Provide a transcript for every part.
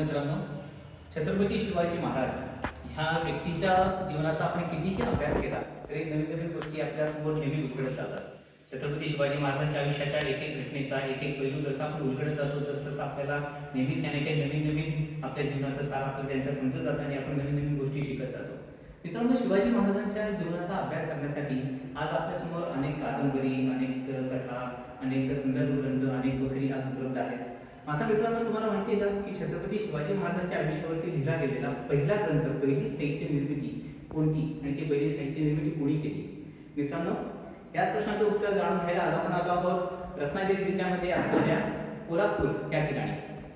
मित्रांनो छत्रपती शिवाजी महाराज ह्या व्यक्तीच्या जीवनाचा आपण कितीही अभ्यास केला तरी नवीन नवीन गोष्टी आपल्यासमोर नेहमी उलगडत जातात. छत्रपती शिवाजी महाराजांच्या आयुष्याच्या एक एक घटनेचा एक एक पैलू जसा आपण उलगडत जातो तस तसं आपल्याला नेहमीच त्याने काही नवीन नवीन आपल्या जीवनाचा सार आपल्याला त्यांच्या समजत जातो आणि आपण नवीन नवीन गोष्टी शिकत जातो. मित्रांनो शिवाजी महाराजांच्या जीवनाचा अभ्यास करण्यासाठी आज आपल्यासमोर अनेक कादंबरी अनेक कथा अनेक संदर्भ ग्रंथ अनेक बखरी आज उपलब्ध आहेत. मात्र मित्रांनो तुम्हाला माहिती आहे ना की छत्रपती शिवाजी महाराजांच्या आयुष्यावरती लिहिला गेलेला पहिला ग्रंथ पहिली साहित्य निर्मिती कोणती आणि ती पहिली साहित्य निर्मिती कोणी केली? मित्रांनो याच प्रश्नाचं उत्तर जाणून घ्यायला आज आपण आलो आहोत रत्नागिरी जिल्ह्यामध्ये असणाऱ्या कोल्हापूर या ठिकाणी.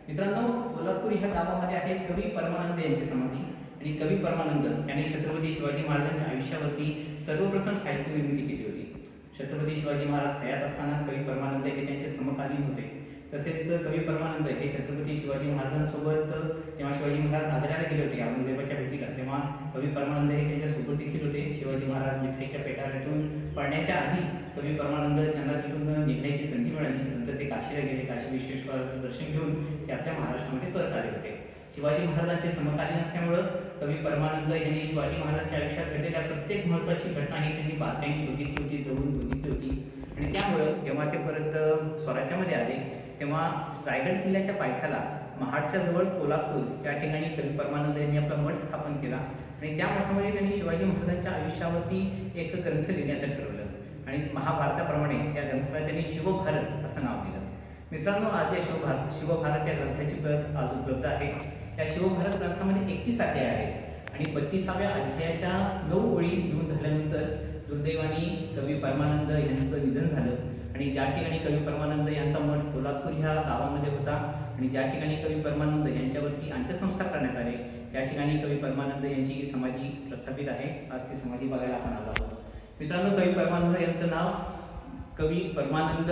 मित्रांनो कोल्हापूर ह्या गावामध्ये आहे कवी परमानंद यांची समाधी आणि कवी परमानंद यांनी छत्रपती शिवाजी महाराजांच्या आयुष्यावरती सर्वप्रथम साहित्य निर्मिती केली होती. छत्रपती शिवाजी महाराज हयात असताना कवी परमानंद हे त्यांचे समकालीन होते. तसेच कवी परमानंद हे छत्रपती शिवाजी महाराजांसोबत जेव्हा शिवाजी महाराज आग्र्याला गेले होते औरंगजेबाच्या भेटीला तेव्हा कवी परमानंद हे त्यांच्यासोबत देखील होते. शिवाजी महाराज मिठाईच्या पेटाऱ्यातून पडण्याच्या आधी कवी परमानंद त्यांना तिथून निघण्याची संधी मिळाली. नंतर ते काशीला गेले. काशी विश्वेश्वराचं दर्शन घेऊन ते आपल्या महाराष्ट्रामध्ये परत आले होते. शिवाजी महाराजांचे समकालीन असल्यामुळं कवी परमानंद यांनी शिवाजी महाराजांच्या आयुष्यात घडलेल्या प्रत्येक महत्त्वाची घटना ही त्यांनी बारकाईने बघितली होती जवळून बघितली होती. आणि त्यामुळं जेव्हा ते परत स्वराज्यामध्ये आले तेव्हा रायगड किल्ल्याच्या पायथ्याला महाडच्या जवळ कोल्हापूर या ठिकाणी कवी परमानंद यांनी आपला मठ स्थापन केला. आणि त्या मठामध्ये त्यांनी शिवाजी महाराजांच्या आयुष्यावरती एक ग्रंथ लिहिण्याचं ठरवलं. आणि महाभारताप्रमाणे या ग्रंथाला त्यांनी शिवभारत असं नाव दिलं. मित्रांनो आज या शिवभारत शिवभारत या ग्रंथाची प्रत आज उपलब्ध आहे. या शिवभारत ग्रंथामध्ये एकतीस अध्याय आहेत. आणि बत्तीसाव्या अध्यायाच्या नऊ ओळी लिहून झाल्यानंतर दुर्दैवानी कवी परमानंद यांचं निधन झालं. आणि ज्या ठिकाणी कवी परमानंद यांचा मठ कोल्हापूर ह्या गावामध्ये होता आणि ज्या ठिकाणी कवी परमानंद यांच्यावरती अंत्यसंस्कार करण्यात आले त्या ठिकाणी कवी परमानंद यांची समाधी प्रस्थापित आहे. आज ती समाधी बघायला आपण आलो आहोत. मित्रांनो कवी परमानंद यांचं नाव कवी परमानंद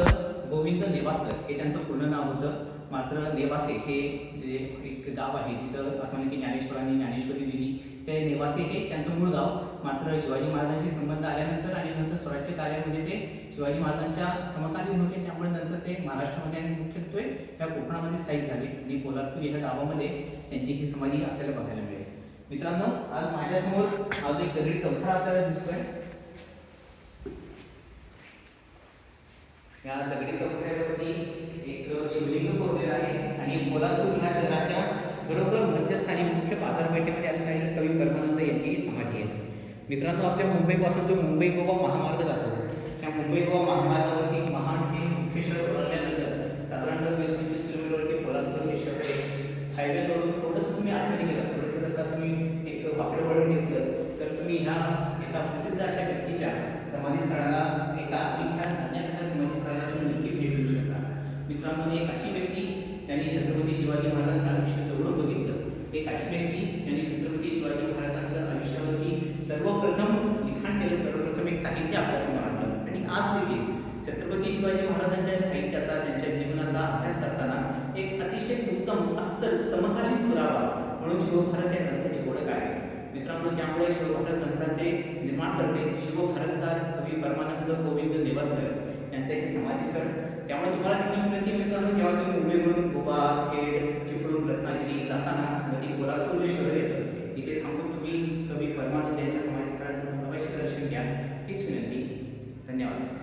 गोविंद नेवासकर हे त्यांचं पूर्ण नाव होतं. मात्र नेवासे हे जे एक गाव आहे जिथं असं म्हणजे की ज्ञानेश्वरांनी ज्ञानेश्वरी दिली. ते नेवासे हे त्यांचं मूळ गाव. मात्र शिवाजी महाराजांशी संबंध आल्यानंतर आणि नंतर स्वराज्य कार्यामध्ये ते शिवाजी महाराजांच्या समकालीन होते त्यामुळे नंतर ते महाराष्ट्रामध्ये आणि मुख्यत्वे या कोकणामध्ये स्थायिक झाले. आणि कोल्हापूर या गावामध्ये त्यांची ही समाधी आपल्याला बघायला मिळेल. मित्रांनो आज माझ्यासमोर आज एक दगडी चौथा आपल्याला दिसतोय. या दगडी चौथऱ्यावरती एक शिवलिंग कोरलेलं आहे. आणि कोल्हापूर ह्या शहराच्या बरोबर मध्यस्थानी मुख्य बाजारपेठेमध्ये असणारी कवी परमानंद यांची ही समाधी आहे. मित्रांनो आपल्या मुंबईपासून जो मुंबई गोवा महामार्ग जातो. मुंबई गोवा महामार्गावरती महाड हे मुख्य शहर ओलांडल्यानंतर साधारण वीस पंचवीस किलोमीटरवरती पोलादपूर हे शहर आहे. हायवे सोडून थोडंसं तुम्ही आठवणी गेला. थोडंसं जर का तुम्ही एक वाकडं वळण घेतलं तर तुम्ही ह्या एका प्रसिद्ध अशा व्यक्तीच्या समाधीस्थळाला एका विख्यात अज्ञात एका समाधीस्थळाला तुम्ही नक्की भेट देऊ शकता. मित्रांनो एक अशी व्यक्ती त्यांनी छत्रपती शिवाजी महाराजांचं आयुष्य जवळून बघितलं. एक अशी व्यक्ती त्यांनी छत्रपती शिवाजी महाराजांचं आयुष्यावर शिवाजी महाराजांच्या साहित्याचा त्यांच्या जीवनाचा अभ्यास करताना एक अतिशय उत्तम अस्सल समकालीन पुरावा म्हणून शिवभारत या ग्रंथाची ओळख आहे. मित्रांनो त्यामुळे शिवभारत ग्रंथाचे निर्माण करते शिवभारतकार कवी परमानंद गोविंद देवासकर यांचे हे समाधी स्थळ. त्यामुळे तुम्हाला देखील मिळते मित्रांनो जेव्हा तुम्ही मुंबईवरून गोवा खेड चिपळूण रत्नागिरी जाताना नदी कोल्हापूर जे शहर येतं इथे थांबून तुम्ही कवी परमानंद यांच्या समाधीस्थळाचं अवश्य दर्शन घ्या. हीच विनंती. धन्यवाद.